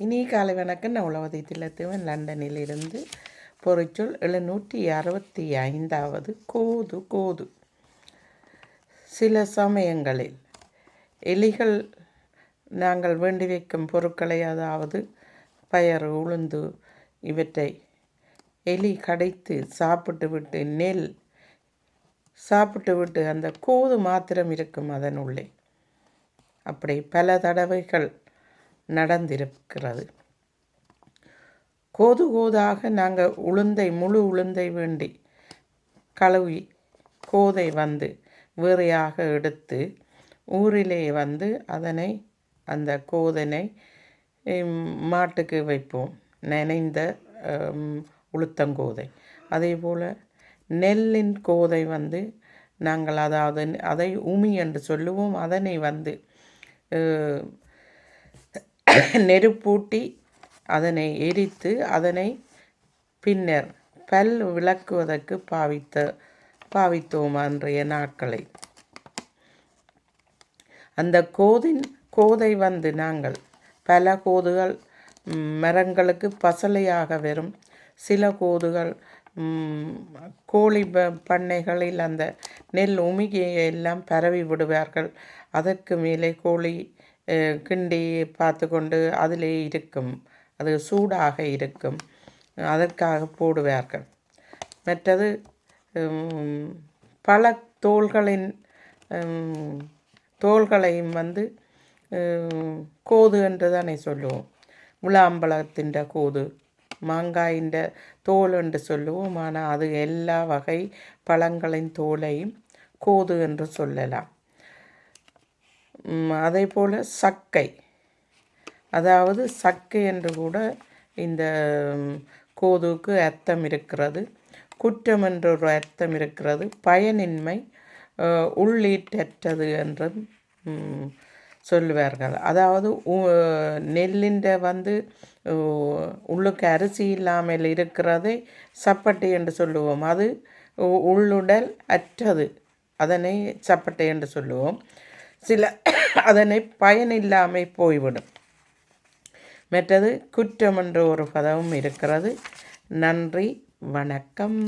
இனிய காலை வணக்கம். நான் உலகத்தை தில்லத்துவன். லண்டனில் இருந்து பொறிச்சொல் எழுநூற்றி அறுபத்தி ஐந்தாவது. கோது கோது. சில சமயங்களில் எலிகள் நாங்கள் வேண்டி வைக்கும் பொருட்களை அதாவது பயறு உளுந்து இவற்றை எலி கடைத்து சாப்பிட்டு விட்டு நெல் சாப்பிட்டு விட்டு அந்த கோது மாத்திரம் இருக்கும் அதன் உள்ளே. அப்படி பல தடவைகள் நடந்திருக்கிறது. கோது கோதாக நாங்கள் உளுந்தை முழு உளுந்தை வேண்டி கழுவி கோதை வந்து வேறையாக எடுத்து ஊரிலே வந்து அதனை அந்த கோதனை மாட்டுக்கு வைப்போம். நினைந்த உளுத்தங்கோதை அதே போல் நெல்லின் கோதை வந்து நாங்கள் அதாவது அதை உமி என்று சொல்லுவோம். அதனை வந்து நெருப்பூட்டி அதனை எரித்து அதனை பின்னர் பல் விளக்குவதற்கு பாவித்த பாவித்தோம் அன்றைய நாட்களை. அந்த கோதின் கோதை வந்து நாங்கள் பல கோதுகள் மரங்களுக்கு பசலையாக வரும் சில கோதுகள் கோழி பண்ணைகளில் அந்த நெல் உமிகையை எல்லாம் பரவி விடுவார்கள். அதற்கு மேலே கோழி கிண்டி பார்த்து கொண்டு அதிலே இருக்கும். அது சூடாக இருக்கும். அதற்காக போடுவார்கள். மற்றது பல தோள்களின் தோள்களையும் வந்து கோது என்று தானே சொல்லுவோம். முலாம்பழத்தின் கோது மாங்காயின் தோல் என்று சொல்லுவோம். ஆனால் அது எல்லா வகை பழங்களின் தோலையும் கோது என்று சொல்லலாம். அதே போல் சக்கை. அதாவது சக்கை என்று கூட இந்த கோதுவுக்கு அர்த்தம் இருக்கிறது. குற்றம் என்ற ஒரு அர்த்தம் இருக்கிறது. பயனின்மை உள்ளீட்டற்றது என்றும் சொல்லுவார்கள். அதாவது நெல்லின்ற வந்து உள்ளுக்கு அரிசி இல்லாமல் இருக்கிறதை சப்பட்டை என்று சொல்லுவோம். அது உள்ளுடல் அற்றது. அதனை சப்பட்டை என்று சொல்லுவோம். சில அதனை பயனில்லாமல் போய்விடும். மற்றது குற்றம் என்ற ஒரு பதவும் இருக்கிறது. நன்றி வணக்கம்.